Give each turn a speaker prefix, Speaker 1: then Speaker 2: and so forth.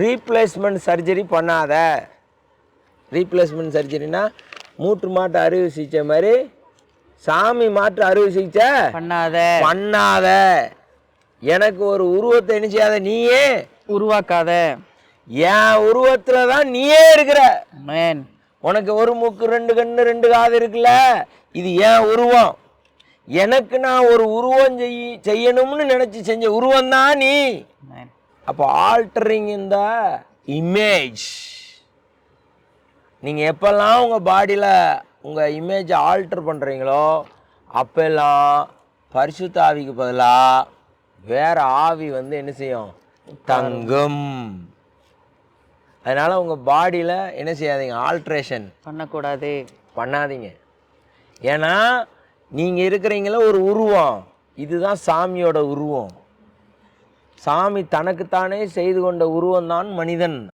Speaker 1: Replacement surgery பண்ணாத. Replacement சர்ஜரினா மூட்டு மாட்டு அறுவை சிகிச்சை மாதிரி சாமி மாற்று அறுவை சிகிச்சை
Speaker 2: பண்ணாத.
Speaker 1: பண்ணாத. எனக்கு ஒரு உருவத்தை என்ன செய்யாத நீயே.
Speaker 2: உருவாக்காத.
Speaker 1: என் உருவத்துல தான் நீயே இருக்கிற.
Speaker 2: மேன்
Speaker 1: உனக்கு ஒரு மூக்கு ரெண்டு கண்ணு ரெண்டு காது இருக்குல்ல? இது என் உருவம். எனக்கு நான் ஒரு உருவம் செய் செய்யணும்னு நினைச்சு செஞ்ச உருவம் தான் நீ அப்போ ஆல்டரிங் இந்த இமேஜ் நீங்கள் எப்பெல்லாம் உங்கள் பாடியில் உங்கள் இமேஜை ஆல்டர் பண்ணுறீங்களோ அப்பெல்லாம் பரிசுத்த ஆவிக்கு பதிலாக வேற ஆவி வந்து என்ன செய்யும்? தங்கும். அதனால் உங்கள் பாடியில் என்ன செய்யாதீங்க? ஆல்ட்ரேஷன்
Speaker 2: பண்ணக்கூடாது.
Speaker 1: பண்ணாதீங்க. ஏன்னா நீங்கள் இருக்கிறீங்கள ஒரு உருவம். இதுதான் சாமியோட உருவம். சாமி தனக்குத்தானே செய்து கொண்ட உருவம்தான் மனிதன்.